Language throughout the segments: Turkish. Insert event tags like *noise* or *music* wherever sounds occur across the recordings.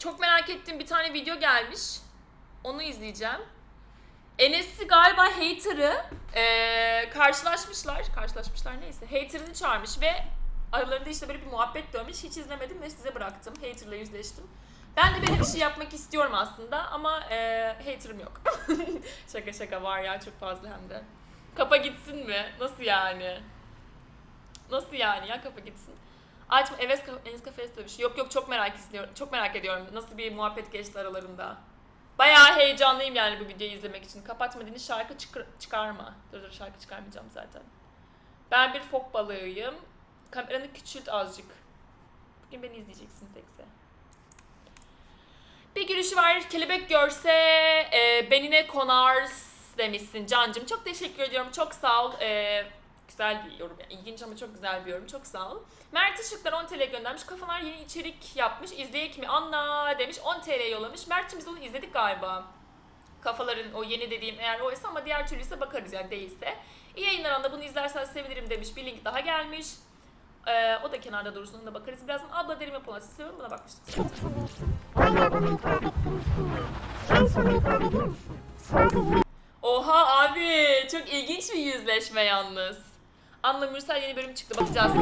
çok merak ettiğim bir tane video gelmiş. Onu izleyeceğim. Enes'i galiba hater'ı eee, karşılaşmışlar. Karşılaşmışlar neyse. Hater'ını çağırmış ve aralarında işte böyle bir muhabbet dönmüş. Hiç izlemedim ve size bıraktım. Hater'la yüzleştim. Ben de böyle bir şey yapmak istiyorum aslında ama eee hater'ım yok. *laughs* şaka şaka var ya çok fazla hem de. Kapa gitsin mi? Nasıl yani? Nasıl yani ya kapa gitsin? Açma Enes, Enes Kafes demiş. Yok yok çok merak istiyorum. Çok merak ediyorum. Nasıl bir muhabbet geçti aralarında. Bayağı heyecanlıyım yani bu videoyu izlemek için. Kapatma şarkı çıkar- çıkarma. Dur dur şarkı çıkarmayacağım zaten. Ben bir fok balığıyım. Kameranı küçült azıcık. Bugün beni izleyeceksiniz ekse. Bir gülüşü var. Kelebek görse e, benine konar demişsin Cancım. Çok teşekkür ediyorum. Çok sağ ol. E, güzel bir yorum. Yani ilginç ama çok güzel bir yorum. Çok sağ ol. Mert Işıklar 10 TL göndermiş. Kafalar yeni içerik yapmış. İzleyek mi? Anla demiş. 10 TL yollamış. Mert'cim biz onu izledik galiba. Kafaların o yeni dediğim eğer oysa ama diğer türlüyse bakarız yani değilse. İyi yayınlar anda bunu izlersen sevinirim demiş. Bir link daha gelmiş. Ee, o da kenarda ona da bakarız. Birazdan abla derim yapılan siz seviyorum buna bakmıştık zaten. Hala. Sen Oha abi çok ilginç bir yüzleşme yalnız. Anla Mürsel yeni bölüm çıktı bakacağız.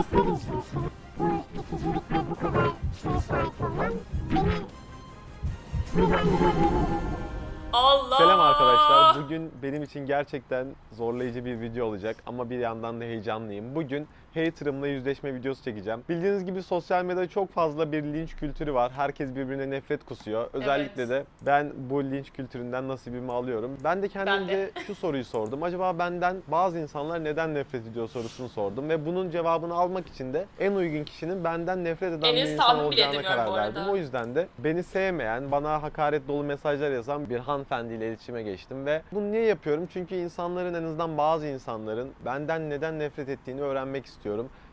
Allah! Selam arkadaşlar. Bugün benim için gerçekten zorlayıcı bir video olacak ama bir yandan da heyecanlıyım. Bugün haterımla yüzleşme videosu çekeceğim. Bildiğiniz gibi sosyal medyada çok fazla bir linç kültürü var. Herkes birbirine nefret kusuyor. Özellikle Evet. de ben bu linç kültüründen nasibimi alıyorum. Ben de kendimce *laughs* şu soruyu sordum. Acaba benden bazı insanlar neden nefret ediyor sorusunu sordum ve bunun cevabını almak için de en uygun kişinin benden nefret eden Enes bir insan olacağına karar verdim. O yüzden de beni sevmeyen, bana hakaret dolu mesajlar yazan bir hanımefendiyle iletişime geçtim ve bunu niye yapıyorum? Çünkü insanların en azından bazı insanların benden neden nefret ettiğini öğrenmek istiyorum.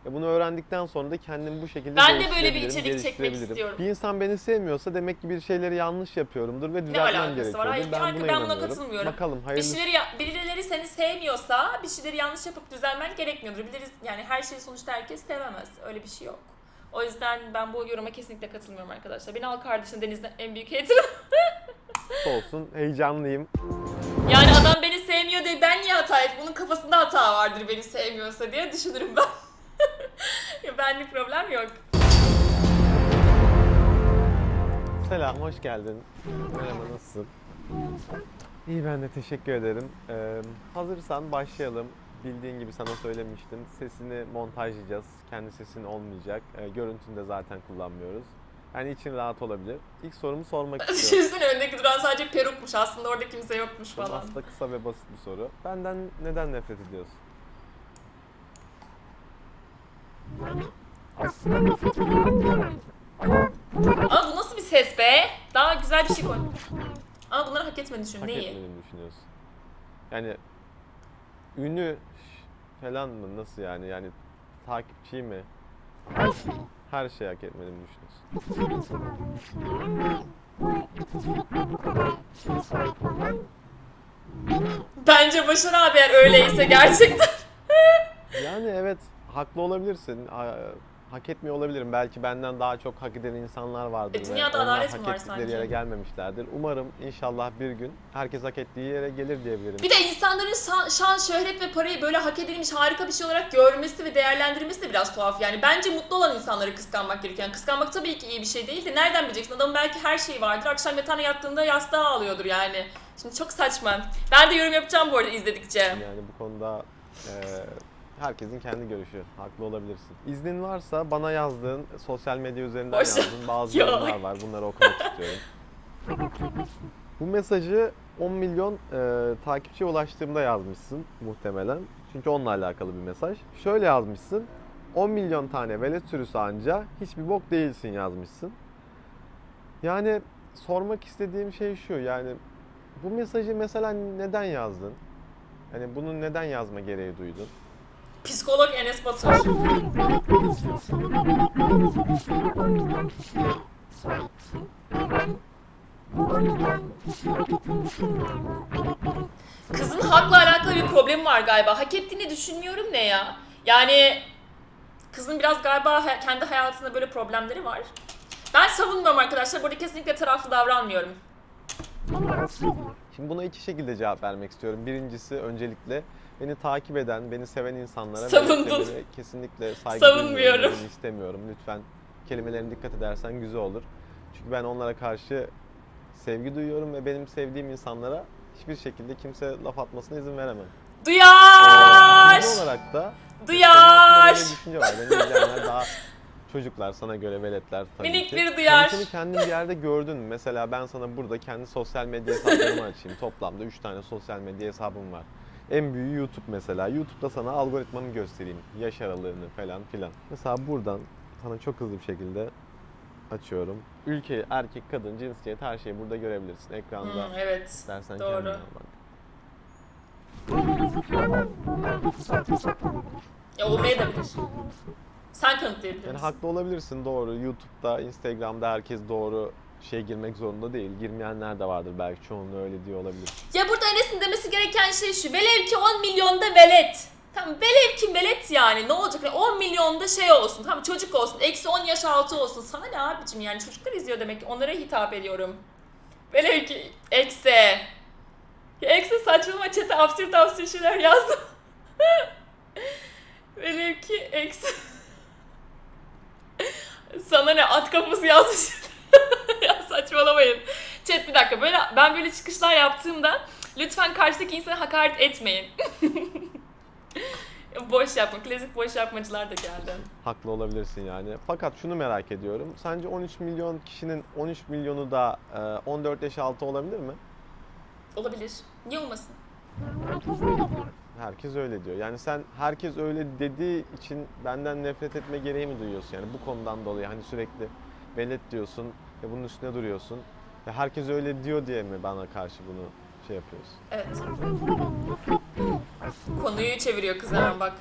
Ve bunu öğrendikten sonra da kendimi bu şekilde Ben de böyle bir değiştirebilirim, içerik çekmek geliştirebilirim. istiyorum. Bir insan beni sevmiyorsa demek ki bir şeyleri yanlış yapıyorumdur ve düzeltmem alakası gerekiyordur. var? Hayır, ben kanka, ben buna inanıyorum. katılmıyorum. Bakalım Bir hayırlısı. şeyleri ya- birileri seni sevmiyorsa bir şeyleri yanlış yapıp düzelmen gerekmiyordur. Biliriz yani her şeyi sonuçta herkes sevemez. Öyle bir şey yok. O yüzden ben bu yoruma kesinlikle katılmıyorum arkadaşlar. Beni al kardeşin Deniz'den en büyük haterım. olsun. Heyecanlıyım. Yani kafasında hata vardır beni sevmiyorsa diye düşünürüm ben. *laughs* benlik problem yok. Selam, hoş geldin. Merhaba, nasılsın? İyi ben de teşekkür ederim. Ee, hazırsan başlayalım. Bildiğin gibi sana söylemiştim. Sesini montajlayacağız. Kendi sesin olmayacak. Ee, görüntünü de zaten kullanmıyoruz. Yani için rahat olabilir. İlk sorumu sormak *laughs* istiyorum. Düşünsene öndeki duran sadece perukmuş. Aslında orada kimse yokmuş Bu falan. aslında kısa ve basit bir soru. Benden neden nefret ediyorsun? Aslında nefret ediyorum diyemem. Ama bunları Ama bu nasıl bir ses be? Daha güzel bir şey koy. düşünüyorum. Ama bunları hak etmediğini düşün. Hak Neyi? etmediğini düşünüyorsun. Yani ünü falan mı? Nasıl yani? Yani takipçi mi? Her şey. Her şeyi hak etmediğini düşünüyorsun. İkici bir insan olduğunu düşünüyorum ve bu ikicilik ve bu kadar şeye sahip olman beni Bence Başar abi eğer öyleyse gerçekten. Yani evet haklı olabilirsin. Hak etmiyor olabilirim. Belki benden daha çok hak eden insanlar vardır. E, dünyada adalet mi hak var ettikleri sanki? yere gelmemişlerdir. Umarım inşallah bir gün herkes hak ettiği yere gelir diyebilirim. Bir de insanların şan, şan, şöhret ve parayı böyle hak edilmiş harika bir şey olarak görmesi ve değerlendirmesi de biraz tuhaf. Yani bence mutlu olan insanları kıskanmak gerekiyor. Yani kıskanmak tabii ki iyi bir şey değil de nereden bileceksin? Adamın belki her şeyi vardır. Akşam yatağına yattığında yastığa ağlıyordur yani. Şimdi çok saçma. Ben de yorum yapacağım bu arada izledikçe. Yani bu konuda e, herkesin kendi görüşü. Haklı olabilirsin. İznin varsa bana yazdığın, sosyal medya üzerinden Boş- yazdığın bazı *laughs* Yok. yorumlar var. Bunları okumak istiyorum. *laughs* Bu mesajı 10 milyon e, takipçiye ulaştığımda yazmışsın muhtemelen. Çünkü onunla alakalı bir mesaj. Şöyle yazmışsın. 10 milyon tane velet sürüsü anca hiçbir bok değilsin yazmışsın. Yani sormak istediğim şey şu yani bu mesajı mesela neden yazdın? Hani bunu neden yazma gereği duydun? Psikolog Enes Batur. Sadece melekler istiyorsun ve meleklerin izledikleri 10 milyon kişiye sahipsin. Ve ben bu 10 milyon kişiye hak ettiğini düşünmüyorum. Bu meleklerin Kızın hakla alakalı bir problemi var galiba. Hak ettiğini düşünmüyorum ne ya? Yani kızın biraz galiba kendi hayatında böyle problemleri var. Ben savunmuyorum arkadaşlar. Burada kesinlikle taraflı davranmıyorum. Şimdi buna iki şekilde cevap vermek istiyorum. Birincisi öncelikle beni takip eden, beni seven insanlara Savundun. kesinlikle saygı Savunmuyorum. istemiyorum. Lütfen kelimelerine dikkat edersen güzel olur. Çünkü ben onlara karşı sevgi duyuyorum ve benim sevdiğim insanlara hiçbir şekilde kimse laf atmasına izin veremem. Duyar! İkinci olarak da Duyar! Böyle düşünce var. İzleyenler daha çocuklar sana göre veletler tabii Minik ki. bir duyar. Sen seni kendin bir yerde gördün mü? Mesela ben sana burada kendi sosyal medya hesaplarımı açayım. Toplamda 3 tane sosyal medya hesabım var. En büyüğü YouTube mesela. YouTube'da sana algoritmanı göstereyim. Yaş aralığını falan filan. Mesela buradan sana çok hızlı bir şekilde açıyorum. Ülke, erkek, kadın, cinsiyet her şeyi burada görebilirsin. Ekranda Hmm, evet. istersen doğru. bak. Ya olmayabilir. Şey demiştim. Sen kanıtlayabilir Yani haklı olabilirsin doğru. YouTube'da, Instagram'da herkes doğru şey girmek zorunda değil. Girmeyenler de vardır belki çoğunluğu öyle diyor olabilir. Ya burada Enes'in demesi gereken şey şu. Velev ki 10 milyonda velet. Tamam velev ki velet yani ne olacak? Yani 10 milyonda şey olsun. Tamam çocuk olsun. Eksi 10 yaş altı olsun. Sana ne abicim yani çocuklar izliyor demek ki. Onlara hitap ediyorum. Velev ki eksi. Eksi saçmalama çete absürt absürt şeyler yazdım. *laughs* Velev ki eksi. *laughs* Sana ne at kafası yazmış. Saçmalamayın. Chat bir dakika böyle ben böyle çıkışlar yaptığımda lütfen karşıdaki insana hakaret etmeyin. *laughs* boş yapma. Klasik boş yapmacılar da geldi. Haklı olabilirsin yani. Fakat şunu merak ediyorum. Sence 13 milyon kişinin 13 milyonu da e, 14 yaş altı olabilir mi? Olabilir. Niye olmasın? Yani herkes öyle diyor. Herkes öyle diyor. Yani sen herkes öyle dediği için benden nefret etme gereği mi duyuyorsun? Yani bu konudan dolayı hani sürekli velet diyorsun ve bunun üstüne duruyorsun. Ve herkes öyle diyor diye mi bana karşı bunu şey yapıyorsun? Evet. Konuyu çeviriyor kız hemen bak.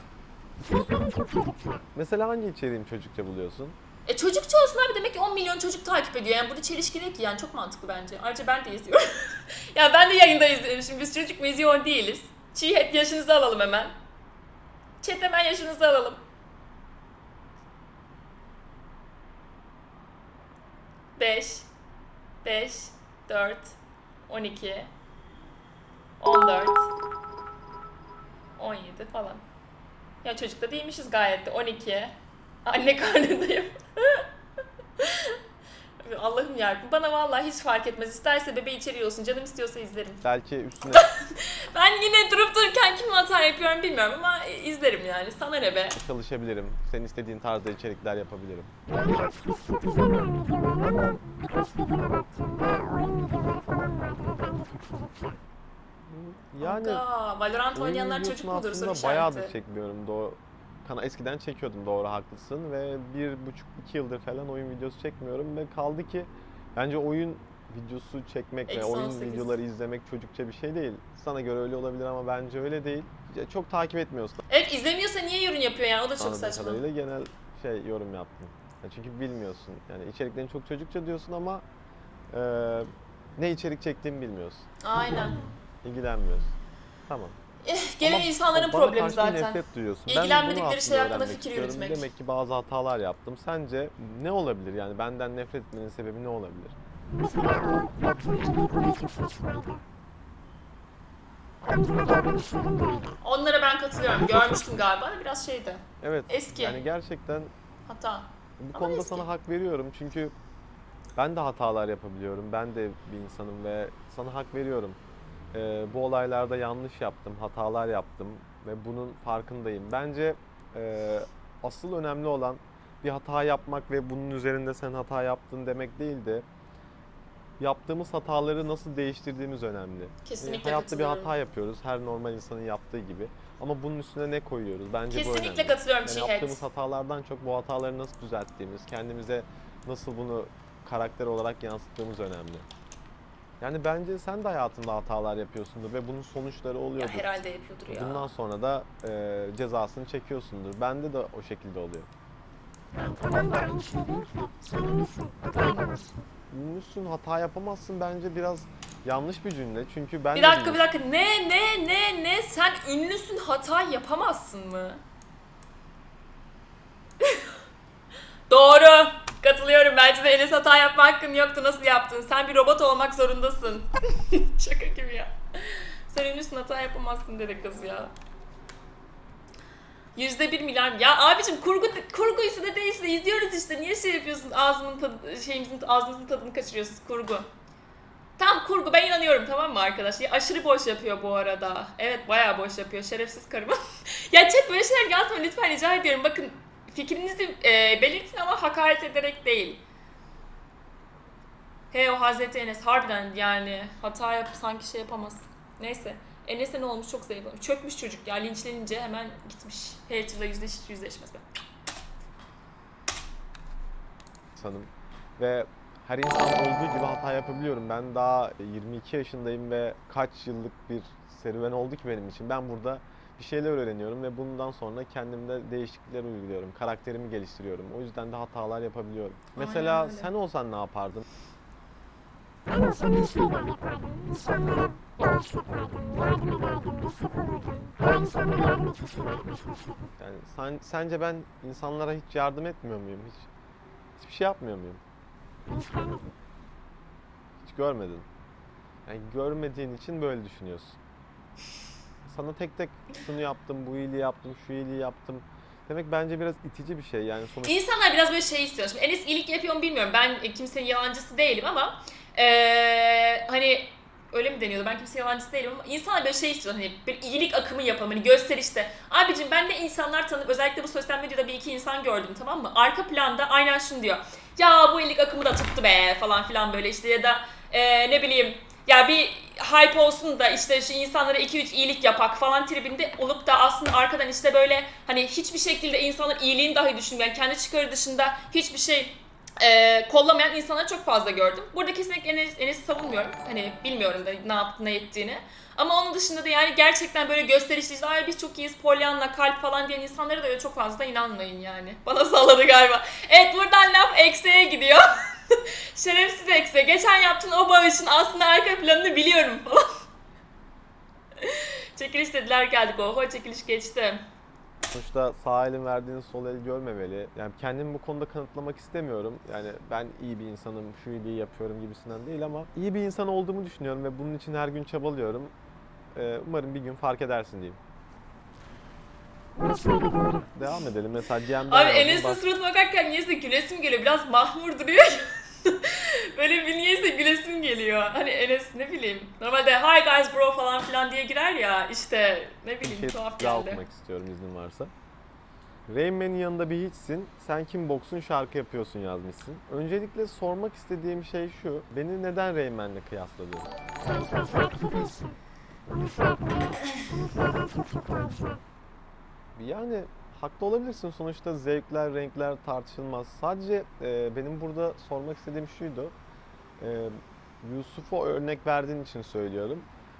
Mesela hangi içeriğimi çocukça buluyorsun? E çocukça olsun abi demek ki 10 milyon çocuk takip ediyor. Yani burada çelişki değil ki yani çok mantıklı bence. Ayrıca ben de izliyorum. *laughs* ya ben de yayında. Şimdi biz çocuk mu izliyor değiliz. Çiğ yaşınızı alalım hemen. Chat hemen yaşınızı alalım. Beş, beş, dört, on iki, on dört, on yedi falan. Ya çocukta değilmişiz gayet de. 12. Anne karnındayım. *laughs* Allah'ım yarabbim. Bana vallahi hiç fark etmez. İsterse bebeği içeriyor olsun. Canım istiyorsa izlerim. Belki üstüne *laughs* Ben yine durup dururken kim hata yapıyorum bilmiyorum ama izlerim yani. Sana ne be? çalışabilirim. Senin istediğin tarzda içerikler yapabilirim. Yani açıkçası çok izlemiyorum videolarını ama birkaç videoma baktığımda oyun videoları falan vardı ve bence çok çocukça. Yani Aga, Valorant oyun oynayanlar videosunu çocuk mudur soru aslında bayağıdır işareti. çekmiyorum. Doğru. Kana eskiden çekiyordum doğru haklısın ve bir buçuk iki yıldır falan oyun videosu çekmiyorum ve kaldı ki bence oyun videosu çekmek ve oyun 18. videoları izlemek çocukça bir şey değil. Sana göre öyle olabilir ama bence öyle değil. Ya Çok takip etmiyorsun. Evet izlemiyorsa niye yorum yapıyor yani? O da çok Anladığım saçma. kadarıyla genel şey yorum yaptım. Ya çünkü bilmiyorsun. Yani içeriklerin çok çocukça diyorsun ama e, ne içerik çektiğimi bilmiyorsun. Aynen. İlgilenmiyorsun. Tamam. Eh, Ama insanların bana problemi karşı zaten. Nefret duyuyorsun. Ben İlgilenmedikleri bunu şey hakkında fikir istiyorum. yürütmek. Demek ki bazı hatalar yaptım. Sence ne olabilir? Yani benden nefret etmenin sebebi ne olabilir? Mesela o yaptığım evlilik olayı çok saçmaydı. Amcama davranışlarım da öyle. Onlara ben katılıyorum. Görmüştüm galiba. Biraz şeydi. Evet. Eski. Yani gerçekten Hata. bu Ama konuda eski. sana hak veriyorum. Çünkü ben de hatalar yapabiliyorum. Ben de bir insanım ve sana hak veriyorum. Ee, bu olaylarda yanlış yaptım, hatalar yaptım ve bunun farkındayım. Bence e, asıl önemli olan bir hata yapmak ve bunun üzerinde sen hata yaptın demek değil de yaptığımız hataları nasıl değiştirdiğimiz önemli. Kesinlikle E, Hayatta bir hata yapıyoruz her normal insanın yaptığı gibi. Ama bunun üstüne ne koyuyoruz? Bence bu Kesinlikle önemli. katılıyorum Yani yaptığımız hatalardan çok bu hataları nasıl düzelttiğimiz, kendimize nasıl bunu karakter olarak yansıttığımız önemli. Yani bence sen de hayatında hatalar yapıyorsundur ve bunun sonuçları Ya oluyordur. herhalde yapıyordur ya. Bundan sonra da e, cezasını çekiyorsundur. Bende de o şekilde oluyor. Ben de aynı şey değil ki. Sen ünlüsün. Hata yapamazsın. Ünlüsün, hata yapamazsın bence biraz yanlış bir cümle. Çünkü ben Bir de dakika bir dakika. Ne ne ne ne? Sen ünlüsün hata yapamazsın mı? *laughs* Doğru. Ben Bence de Enes hata yapma hakkın yoktu. Nasıl yaptın? Sen bir robot olmak zorundasın. *laughs* Şaka gibi ya. Sen ünlüsün hata yapamazsın dedi kız ya. Yüzde bir milyar ya abicim kurgu kurguysa da değilse izliyoruz işte niye şey yapıyorsun ağzımın tadı, şeyimizin ağzımızın tadını kaçırıyorsunuz kurgu. Tam kurgu ben inanıyorum tamam mı arkadaş? Ya aşırı boş yapıyor bu arada. Evet bayağı boş yapıyor şerefsiz karım. *laughs* ya chat böyle şeyler yazma lütfen rica ediyorum. Bakın fikrinizi e, belirtin ama hakaret ederek değil. He o Hazreti Enes harbiden yani hata yap sanki şey yapamaz. Neyse. Enes'e ne olmuş çok zayıflamış. Çökmüş çocuk ya linçlenince hemen gitmiş. Hater'la yüzleş, yüzleşmesi. insanım. Ve her insan olduğu gibi hata yapabiliyorum. Ben daha 22 yaşındayım ve kaç yıllık bir serüven oldu ki benim için. Ben burada bir şeyler öğreniyorum ve bundan sonra kendimde değişiklikler uyguluyorum. Karakterimi geliştiriyorum. O yüzden de hatalar yapabiliyorum. Aynen Mesela öyle. sen olsan ne yapardın? Ben olsam iyi şeyler yapardım. İnsanlara bağış yapardım. Yardım ederdim. Destek olurdum. Daha insanlara yardım etmek için yapmaya çalışırdım. Yani sen, sence ben insanlara hiç yardım etmiyor muyum? Hiç hiçbir şey yapmıyor muyum? Ben hiç görmedim. Hiç görmedin. Yani görmediğin için böyle düşünüyorsun. Sana tek tek şunu yaptım, bu iyiliği yaptım, şu iyiliği yaptım. Demek bence biraz itici bir şey. Yani sonuçta İnsanlar biraz böyle şey istiyor. Şimdi Enes iyilik yapıyor mu bilmiyorum. Ben kimsenin yalancısı değilim ama eee, hani öyle mi deniyordu? Ben kimsenin yalancısı değilim ama insanlar böyle şey istiyor. Hani bir iyilik akımı yapalım. Hani gösterişte. Abicim ben de insanlar tanıp özellikle bu sosyal medyada bir iki insan gördüm tamam mı? Arka planda aynen şunu diyor. Ya bu iyilik akımı da tuttu be falan filan böyle işte ya da eee, ne bileyim ya bir hype olsun da işte şu insanlara 2-3 iyilik yapak falan tribinde olup da aslında arkadan işte böyle hani hiçbir şekilde insanların iyiliğini dahi düşünmeyen, kendi çıkarı dışında hiçbir şey e, kollamayan insanları çok fazla gördüm. Burada kesinlikle Enes, Enes'i savunmuyorum. Hani bilmiyorum da ne yaptı ne ettiğini. Ama onun dışında da yani gerçekten böyle gösterişli işte ay biz çok iyiyiz Pollyanna kalp falan diyen insanlara da öyle çok fazla inanmayın yani. Bana salladı galiba. Evet buradan laf eksiğe gidiyor. *laughs* *laughs* Şerefsiz eksiğe. Geçen yaptığın o bağışın aslında arka planını biliyorum falan. *laughs* çekiliş dediler geldik. Oho çekiliş geçti. sonuçta sağ elin verdiğini sol el görmemeli. Yani kendimi bu konuda kanıtlamak istemiyorum. Yani ben iyi bir insanım, şu iyiliği yapıyorum gibisinden değil ama iyi bir insan olduğumu düşünüyorum ve bunun için her gün çabalıyorum. Ee, umarım bir gün fark edersin diyeyim. Devam edelim. Mesela GM'den Abi bak- suratına bakarken niyeyse gülesim geliyor. Biraz mahmur duruyor. *laughs* *laughs* Böyle bir niyeyse gülesim geliyor. Hani Enes ne bileyim. Normalde hi guys bro falan filan diye girer ya. işte ne bir bileyim şey tuhaf daha geldi. okumak istiyorum iznin varsa. Rain Man'in yanında bir hiçsin. Sen kim boksun şarkı yapıyorsun yazmışsın. Öncelikle sormak istediğim şey şu. Beni neden Rain Man'le kıyasladın? Sen değilsin. Çok çok. Yani haklı olabilirsin. Sonuçta zevkler, renkler tartışılmaz. Sadece e, benim burada sormak istediğim şuydu. E, Yusuf'a örnek verdiğin için söylüyorum.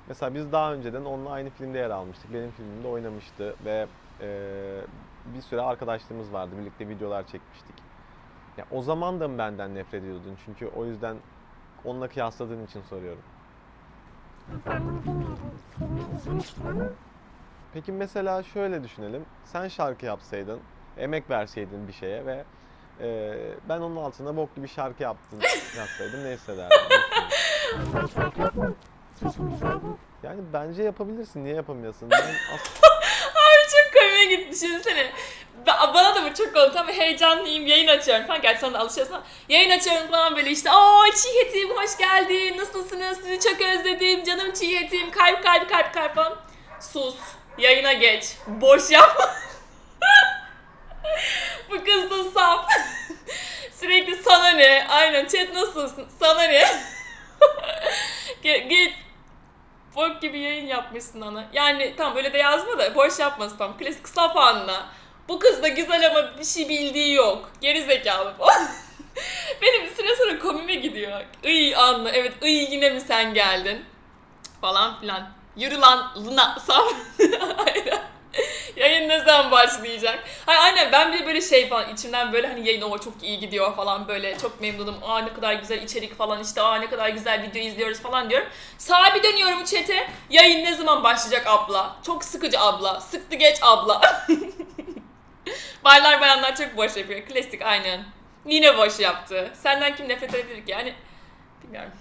Mesela biz daha önceden onunla aynı filmde yer almıştık. Benim filmimde oynamıştı ve e, bir süre arkadaşlığımız vardı. Birlikte videolar çekmiştik. Ya o zaman da mı benden nefret ediyordun? Çünkü o yüzden onunla kıyasladığın için soruyorum. Ben bunu bilmiyordum. Filmi izlemiştim ama Peki mesela şöyle düşünelim. Sen şarkı yapsaydın, emek verseydin bir şeye ve e, ben onun altına bok gibi şarkı yaptın *laughs* yazsaydım ne hissederdin? yani bence yapabilirsin. Niye yapamıyorsun? Ben as- *laughs* Abi çok komiğe gitti düşünsene. Ba- Bana da bu çok oldu. Tam heyecanlıyım. Yayın açıyorum falan. Gerçi sen de alışıyorsun ama. Yayın açıyorum falan böyle işte. Oo çiğ etim hoş geldin. Nasılsınız? Sizi çok özledim. Canım çiğ etim. Kalp kalp kalp kalp falan. Sus. Yayına geç. Boş yapma. bu kız da saf. Sürekli sana ne? Aynen chat nasılsın? Sana ne? Git bok gibi yayın yapmışsın ana. Yani tam öyle de yazma da boş yapmasın tam. Klasik saf anla. Bu kız da güzel ama bir şey bildiği yok. Geri zekalı. Benim bir süre sonra komime gidiyor. Iy anla. Evet iy yine mi sen geldin? Falan filan. Yürü lan Luna. Aynen. Yayın ne zaman başlayacak? Hayır aynen ben bir böyle şey falan içimden böyle hani yayın o çok iyi gidiyor falan böyle çok memnunum. Aa ne kadar güzel içerik falan işte aa ne kadar güzel video izliyoruz falan diyorum. Sağa bir dönüyorum chat'e. Yayın ne zaman başlayacak abla? Çok sıkıcı abla. Sıktı geç abla. *laughs* Baylar bayanlar çok boş yapıyor. Klasik aynen. Yine boş yaptı. Senden kim nefret edebilir ki? Yani bilmiyorum.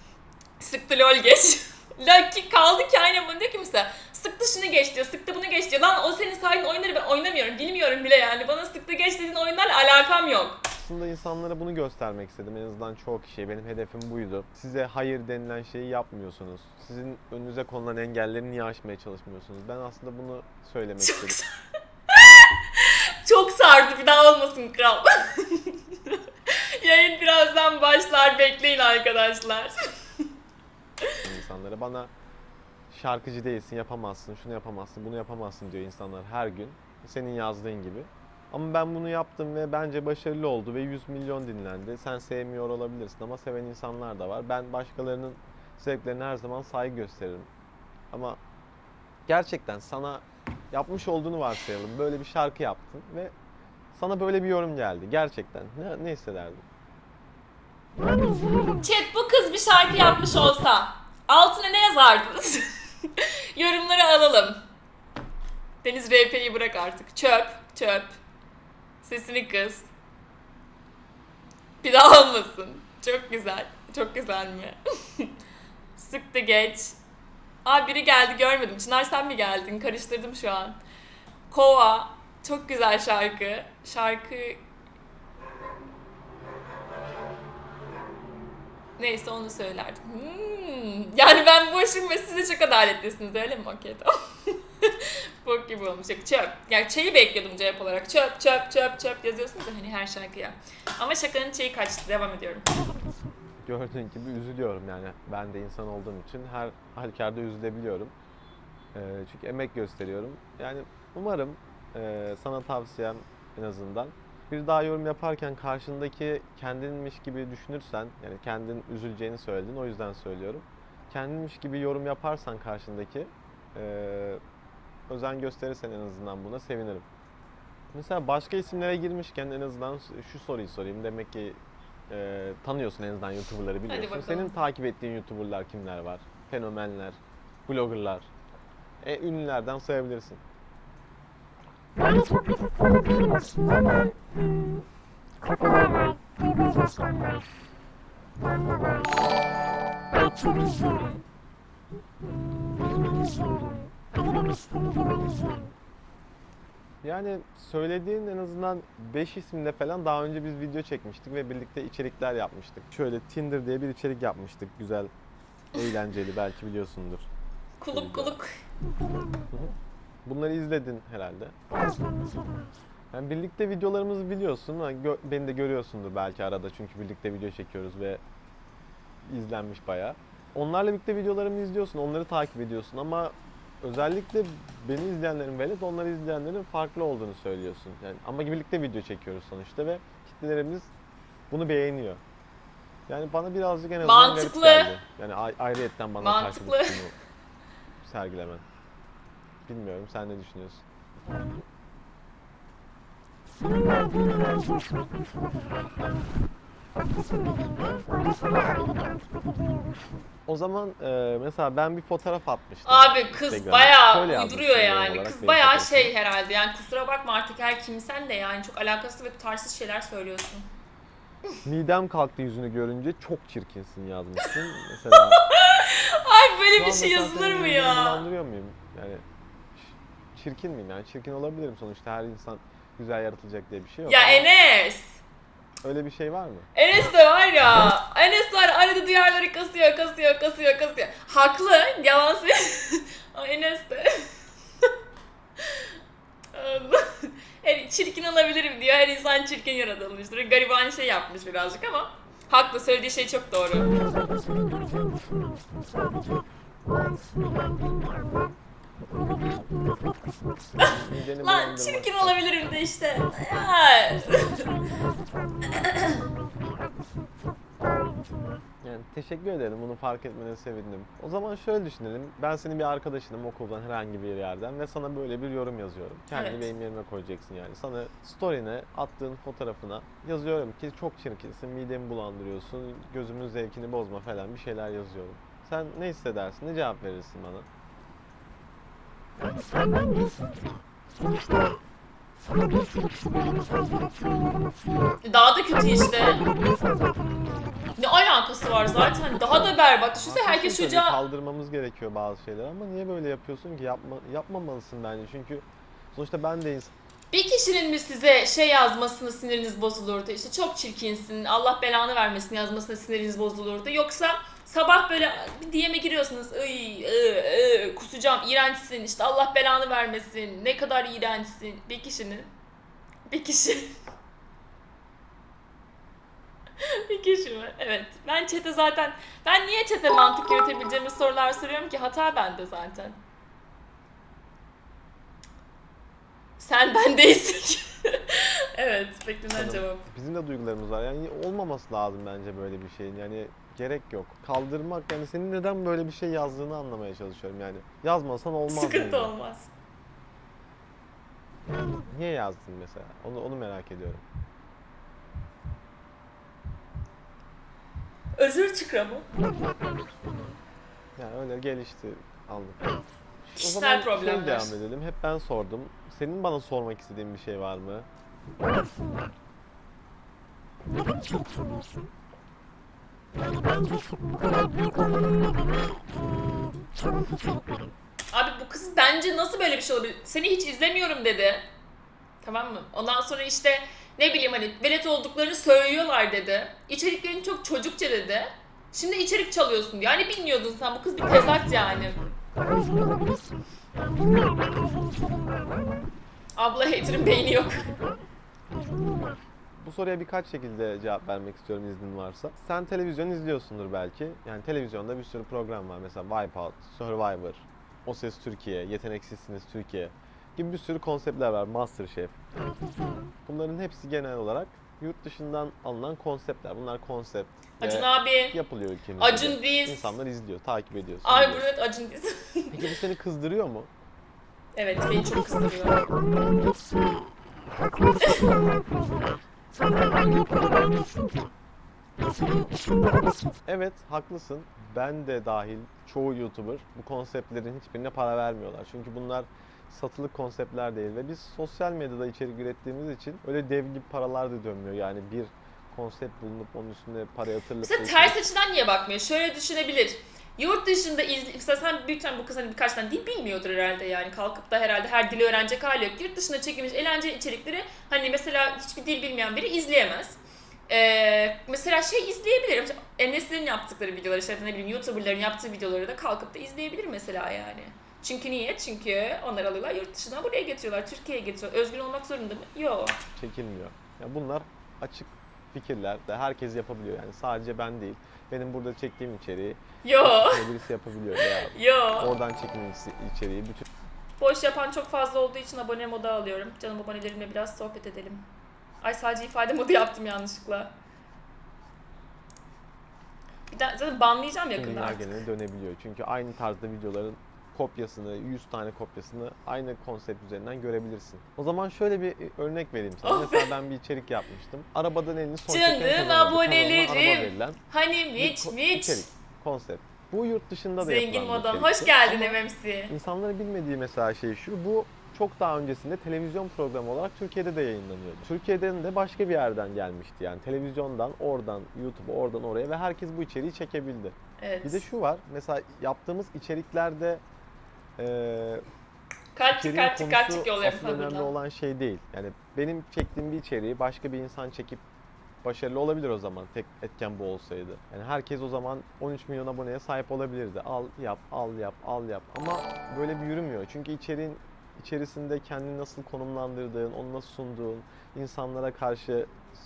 Sıktı lol geç. *laughs* Lucky kaldı ki aynen bana diyor ki mesela sıktı şunu geç diyor, sıktı bunu geç diyor. Lan o senin saydığın oyunları ben oynamıyorum, bilmiyorum bile yani. Bana sıktı geç dediğin oyunlarla alakam yok. Aslında insanlara bunu göstermek istedim. En azından çoğu kişiye. Benim hedefim buydu. Size hayır denilen şeyi yapmıyorsunuz. Sizin önünüze konulan engelleri niye aşmaya çalışmıyorsunuz? Ben aslında bunu söylemek Çok istedim. *laughs* Çok sardı bir daha olmasın kral. *laughs* Yayın birazdan başlar bekleyin arkadaşlar. İnsanlara. Bana şarkıcı değilsin, yapamazsın, şunu yapamazsın, bunu yapamazsın diyor insanlar her gün. Senin yazdığın gibi. Ama ben bunu yaptım ve bence başarılı oldu ve 100 milyon dinlendi. Sen sevmiyor olabilirsin ama seven insanlar da var. Ben başkalarının zevklerine her zaman saygı gösteririm. Ama gerçekten sana yapmış olduğunu varsayalım. Böyle bir şarkı yaptın ve sana böyle bir yorum geldi. Gerçekten. Ne, ne hissederdin? Chat bu kız bir şarkı yapmış olsa altına ne yazardınız? *laughs* Yorumları alalım. Deniz RP'yi bırak artık. Çöp, çöp. Sesini kız. Bir daha olmasın. Çok güzel. Çok güzel mi? *laughs* Sıktı geç. Aa biri geldi görmedim. Çınar sen mi geldin? Karıştırdım şu an. Kova. Çok güzel şarkı. Şarkı Neyse onu söylerdim. Hmm, yani ben boşum ve siz de çok adaletlisiniz öyle mi? Okey tamam. *laughs* Bok gibi olmuş. Çöp. Yani çayı bekliyordum cevap olarak. Çöp çöp çöp çöp yazıyorsunuz da hani her şarkıya. Ama şakanın çayı kaçtı. Devam ediyorum. gördüğün gibi üzülüyorum yani. Ben de insan olduğum için her halükarda üzülebiliyorum. Ee, çünkü emek gösteriyorum. Yani umarım e, sana tavsiyem en azından bir daha yorum yaparken karşındaki kendinmiş gibi düşünürsen yani kendin üzüleceğini söyledin o yüzden söylüyorum. Kendinmiş gibi yorum yaparsan karşındaki e, özen gösterirsen en azından buna sevinirim. Mesela başka isimlere girmişken en azından şu soruyu sorayım. Demek ki e, tanıyorsun en azından YouTuber'ları biliyorsun. Senin takip ettiğin YouTuber'lar kimler var? Fenomenler, bloggerlar. E, ünlülerden sayabilirsin. Yani çok tutmalı değilim aslında ama hmm, Kokular var, Duygu Özaslan var, Damla var, Ayça'yı izliyorum, hmm, izliyorum, Ali ve Mesut'un videolarını izliyorum. Yani söylediğin en azından 5 isimle falan daha önce biz video çekmiştik ve birlikte içerikler yapmıştık. Şöyle Tinder diye bir içerik yapmıştık. Güzel, eğlenceli belki biliyorsundur. Kuluk kuluk. Bunları izledin herhalde. İzledim. Yani birlikte videolarımızı biliyorsun. ha, gö- beni de görüyorsundur belki arada çünkü birlikte video çekiyoruz ve izlenmiş bayağı. Onlarla birlikte videolarımı izliyorsun, onları takip ediyorsun ama özellikle beni izleyenlerin velet onları izleyenlerin farklı olduğunu söylüyorsun. Yani ama birlikte video çekiyoruz sonuçta ve kitlelerimiz bunu beğeniyor. Yani bana birazcık en azından Mantıklı. geldi. Yani ay- ayrıyetten bana Mantıklı. tutumu sergilemen. Bilmiyorum sen ne düşünüyorsun? Senin verdiğin enerji hoşuma gitmiş olabilir belki. Yani haklısın dediğinde orada sana ayrı bir antipati duyuyormuşsun. O zaman e, mesela ben bir fotoğraf atmıştım. Abi kız Instagram'a. bayağı Şöyle uyduruyor yani. olarak Kız benim bayağı fotoğrafım. şey herhalde yani kusura bakma artık her kimsen de yani çok alakasız ve tutarsız şeyler söylüyorsun. Midem kalktı yüzünü görünce çok çirkinsin yazmışsın. *laughs* Mesela Ay böyle şu bir an şey mesela yazılır senin mı yüzünü ya? bulandırıyor muyum? Yani ç- çirkin miyim yani? Çirkin olabilirim sonuçta her insan güzel yaratılacak diye bir şey yok. Ya Ama Enes. Öyle bir şey var mı? Enes de var ya. Enes var arada duyarları kasıyor, kasıyor, kasıyor, kasıyor. Haklı. Yalan söylüyor. *laughs* Ay Enes de. *laughs* her çirkin olabilirim diyor. Her insan çirkin yaratılmıştır. Gariban şey yapmış birazcık ama haklı. Söylediği şey çok doğru. Lan çirkin olabilirim de işte. Yani teşekkür ederim bunu fark etmene sevindim. O zaman şöyle düşünelim. Ben senin bir arkadaşınım okuldan herhangi bir yerden ve sana böyle bir yorum yazıyorum. Kendini Evet. benim yerime koyacaksın yani. Sana story'ne attığın fotoğrafına yazıyorum ki çok çirkinsin, midemi bulandırıyorsun, gözümün zevkini bozma falan bir şeyler yazıyorum. Sen ne hissedersin, ne cevap verirsin bana? Yani senden değilsin ki. Sonuçta Sana bir sürü kişi böyle mesajlar atıyor, yorum atıyor. Daha da kötü işte. Bulabiliyorsan zaten ünlü olabilir. Ne alakası var zaten? Daha da berbat. Düşünsene herkes Haklısın tabii, çocuğa... kaldırmamız gerekiyor bazı şeyler ama niye böyle yapıyorsun ki? Yapma, yapmamalısın bence çünkü sonuçta ben de insan. Bir kişinin mi size şey yazmasına siniriniz bozulurdu? İşte çok çirkinsin, Allah belanı vermesin yazmasına siniriniz bozulurdu. Yoksa sabah böyle bir DM'e giriyorsunuz. Iy, ı, ı, kusacağım, iğrençsin, işte Allah belanı vermesin, ne kadar iğrençsin. Bir kişinin, bir kişi. *laughs* bir kişi mi? Evet. Ben çete zaten, ben niye çete mantık yürütebileceğimi sorular soruyorum ki hata bende zaten. Sen ben değilsin ki. *laughs* evet, beklenen cevap. Bizim de duygularımız var. Yani olmaması lazım bence böyle bir şeyin. Yani gerek yok. Kaldırmak yani senin neden böyle bir şey yazdığını anlamaya çalışıyorum yani. Yazmasan olmaz Sıkıntı mıydı? olmaz. Niye yazdın mesela? Onu onu merak ediyorum. Özür çıkra mı? Yani öyle gelişti anlık. O Kişisel zaman şöyle problemler. devam edelim. Hep ben sordum. Senin bana sormak istediğin bir şey var mı? Aslında. Neden içerik çalıyorsun? Yani bence bu kadar büyük olmanın nedeni eee çalıntı. Abi bu kız bence nasıl böyle bir şey olabilir? Seni hiç izlemiyorum dedi. Tamam mı? Ondan sonra işte ne bileyim hani velet olduklarını söylüyorlar dedi. İçeriklerin çok çocukça dedi. Şimdi içerik çalıyorsun diyor. Yani bilmiyordun sen bu kız bir tezat yani. Özgün olabilirsin. Yani bilmiyorum ben özgün içeriğim var mı ama Abla hater'ın beyni yok. özgün değiller. Bu soruya birkaç şekilde cevap vermek istiyorum iznin varsa. Sen televizyon izliyorsundur belki. Yani televizyonda bir sürü program var. Mesela Wipeout, Survivor, O Ses Türkiye, Yeteneksizsiniz Türkiye gibi bir sürü konseptler var. Masterchef. Bunların hepsi genel olarak yurt dışından alınan konseptler. Bunlar konsept ve Acun abi. yapılıyor ülkemizde. Acun biz. İnsanlar izliyor, takip ediyor. Ay seviyor. burada Acun biz. Peki bu seni kızdırıyor mu? evet beni çok kızdırıyor. Sonra ben niye para vermiyorsun ki? Mesela işin daha basit. Evet haklısın. Ben de dahil çoğu YouTuber bu konseptlerin hiçbirine para vermiyorlar. Çünkü bunlar satılık konseptler değil ve biz sosyal medyada içerik ürettiğimiz için öyle dev gibi paralar da dönmüyor. Yani bir konsept bulunup onun üstüne para yatırılıp... Mesela ters açıdan niye bakmıyor? Şöyle düşünebilir. Yurt dışında izle... Mesela sen ihtimalle bu kız hani birkaç tane dil bilmiyordur herhalde yani. Kalkıp da herhalde her dili öğrenecek hali yok. Yurt dışında çekilmiş eğlenceli içerikleri hani mesela hiçbir dil bilmeyen biri izleyemez. Ee, mesela şey izleyebilir. Enes'lerin yaptıkları videoları işte ne bileyim YouTuber'ların yaptığı videoları da kalkıp da izleyebilir mesela yani. Çünkü niye? Çünkü onlar alıyorlar yurt dışından buraya getiriyorlar, Türkiye'ye getiriyorlar. Özgün olmak zorunda mı? Yok. çekilmiyor. Yani bunlar açık fikirler de herkes yapabiliyor. Yani sadece ben değil. Benim burada çektiğim içeriği başka birisi yapabiliyor veya Yok. oradan çekilmiş içeriği bütün Boş yapan çok fazla olduğu için abone modu alıyorum. Canım abonelerimle biraz sohbet edelim. Ay sadece ifade modu yaptım yanlışlıkla. Bir de zaten banlayacağım yakında dünya artık. geneline dönebiliyor. Çünkü aynı tarzda videoların kopyasını, 100 tane kopyasını aynı konsept üzerinden görebilirsin. O zaman şöyle bir örnek vereyim sana. Be. *laughs* Mesela ben bir içerik yapmıştım. Arabadan elini son Canım abonelerim. Araba Hani miç miç. içerik, konsept. Bu yurt dışında da Zengin yapılan. Hoş geldin MMC. İnsanların bilmediği mesela şey şu, bu çok daha öncesinde televizyon programı olarak Türkiye'de de yayınlanıyordu. Türkiye'den de başka bir yerden gelmişti yani televizyondan, oradan, YouTube'a, oradan oraya ve herkes bu içeriği çekebildi. Evet. Bir de şu var, mesela yaptığımız içeriklerde eee Kalpçik içeriğin kalpçik kalpçik konusu yollarım asıl önemli olan şey değil. Yani benim çektiğim bir içeriği başka bir insan çekip başarılı olabilir o zaman tek etken bu olsaydı. Yani herkes o zaman 13 milyon aboneye sahip olabilirdi. Al yap, al yap, al yap. Ama böyle bir yürümüyor. Çünkü içeriğin içerisinde kendini nasıl konumlandırdığın, onu nasıl sunduğun, insanlara karşı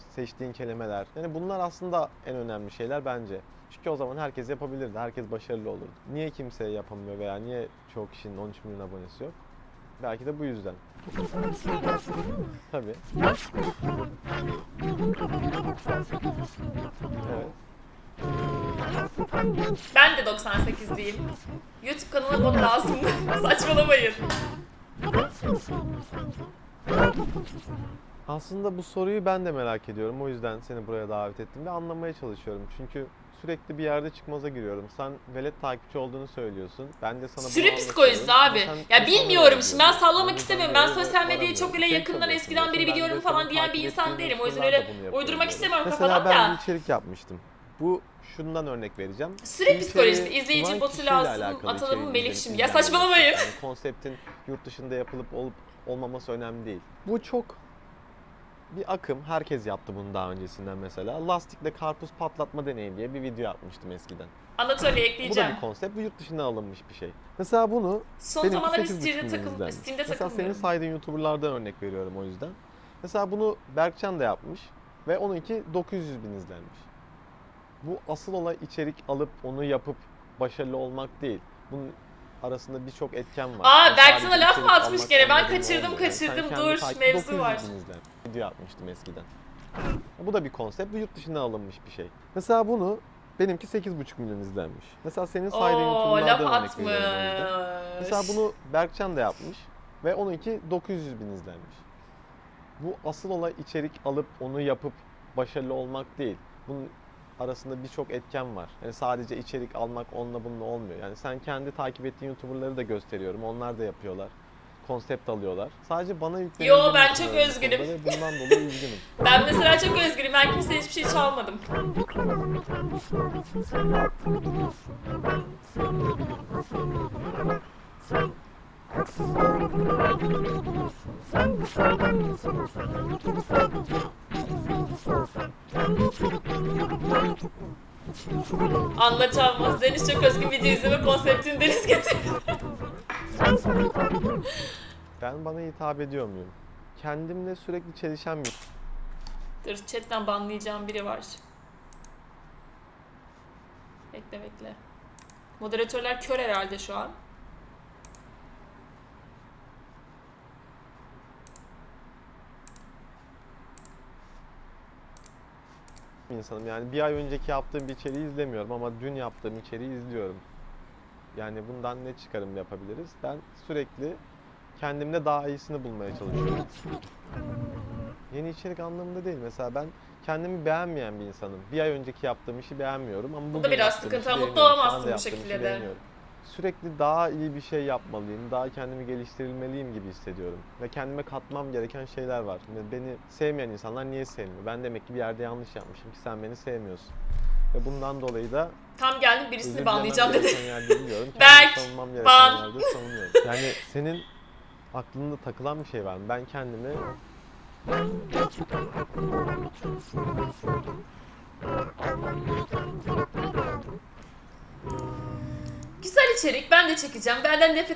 seçtiğin kelimeler. Yani bunlar aslında en önemli şeyler bence. Çünkü o zaman herkes yapabilirdi, herkes başarılı olurdu. Niye kimse yapamıyor veya niye çoğu kişinin 13 milyon abonesi yok? Belki de bu yüzden. Sana bir? Tabii. Yaş grupları, yani bildiğim kadarıyla 98 yaşında. Evet. Ben de 98'liyim. YouTube kanalına bot lazım. *laughs* Saçmalamayın. Neden seni sevmiyor sence? Merak ettim şu soruyu. Aslında bu soruyu ben de merak ediyorum. O yüzden seni buraya davet ettim ve anlamaya çalışıyorum. Çünkü sürekli bir yerde çıkmaza giriyorum. Sen velet takipçi olduğunu söylüyorsun. Ben de sana Sürü psikolojisi abi. Ya bilmiyorum şimdi ben sallamak istemiyorum. Ben Ben sosyal medyayı çok öyle varamıyorum. yakından eskiden beri biliyorum Ben falan diyen bir insan değilim. O yüzden öyle uydurmak istemiyorum Mesela kafadan ben da. bir içerik yapmıştım. Bu şundan örnek vereceğim. Süre Bir psikolojisi. İzleyici botu lazım. Atalım Melih şimdi? Ya saçmalamayın. Yani konseptin yurt dışında yapılıp olup olmaması önemli değil. Bu çok bir akım. Herkes yaptı bunu daha öncesinden mesela. Lastikle karpuz patlatma deneyi diye bir video atmıştım eskiden. Anatoli'ye Bu da ekleyeceğim. bir konsept. Bu yurt dışından alınmış bir şey. Mesela bunu Son 8,5 Steam'de, takıl. Steam'de Mesela senin saydığın YouTuber'lardan örnek veriyorum o yüzden. Mesela bunu Berkcan da yapmış ve onunki 900 bin izlenmiş. Bu asıl olay içerik alıp onu yapıp başarılı olmak değil. Bunun arasında birçok etken var. Aa, Yani Berkcan'a sadece laf mı atmış gene? Ben kaçırdım. Yani kaçırdım. kendi Dur, mevzu 900 var. Video atmıştım eskiden. Bu da bir konsept. Bu yurt dışından alınmış bir şey. Mesela bunu benimki 8,5 milyon izlenmiş. Mesela senin saydığın YouTuber'lardan örnek veriyorum. Mesela bunu Berkcan da yapmış ve onunki 900 bin izlenmiş. Bu asıl olay içerik alıp onu yapıp başarılı olmak değil. Bunun arasında birçok etken var. Yani sadece içerik almak onunla bununla olmuyor. Yani sen kendi takip ettiğin YouTuber'ları da gösteriyorum. Onlar da yapıyorlar. Konsept alıyorlar. Sadece bana yüklenen Yo, ben çok özgürüm. Bundan dolayı üzgünüm. Ben mesela çok özgürüm. Ben kimseye hiçbir şey çalmadım. Kendi kanalım ve kendi işin olduğu için sen ne yaptığını biliyorsun. Yani ben sevmeyebilirim, o sevmeyebilir ama sen haksızlığa uğradığını verdiğini biliyorsun. Sen dışarıdan bir insan olsan, yani YouTube'u sadece bir izleyicisi olsan, kendi içeriklerini ya da diğer benim. Anlatılmaz. Deniz çok özgün video izleme konseptini Deniz getirdi. Ben sana hitap ediyor musun? Ben bana hitap ediyor muyum? Kendimle sürekli çelişen bir Dur chatten banlayacağım biri var. Bekle bekle. Moderatörler kör herhalde şu an. İnsanım. Yani bir ay önceki yaptığım bir içeriği izlemiyorum ama dün yaptığım içeriği izliyorum. Yani bundan ne çıkarım yapabiliriz? Ben sürekli kendimde daha iyisini bulmaya çalışıyorum. Yeni içerik anlamında değil. Mesela ben kendimi beğenmeyen bir insanım. Bir ay önceki yaptığım işi beğenmiyorum ama bugün biraz yaptığım sıkıntı. işi Mutlu beğeniyorum. Şu olamazsın bu yaptığım işi şekilde de. beğeniyorum. Sürekli daha iyi bir şey yapmalıyım, daha kendimi geliştirilmeliyim gibi hissediyorum. Ve kendime katmam gereken şeyler var. Ve Beni sevmeyen insanlar niye sevmiyor? Ben demek ki bir yerde yanlış yapmışım ki sen beni sevmiyorsun. Ve bundan dolayı da Tam geldim birisini banlayacağım dedi. *laughs* Berk, ban. yerde savunuyorum. *laughs* Yani senin aklında takılan bir şey var mı? Ben kendimi Ben gerçekten aklımda olan bütün soruları sordum. Ee, Almam gereken cevapları içerik ben de çekeceğim. Benden nefret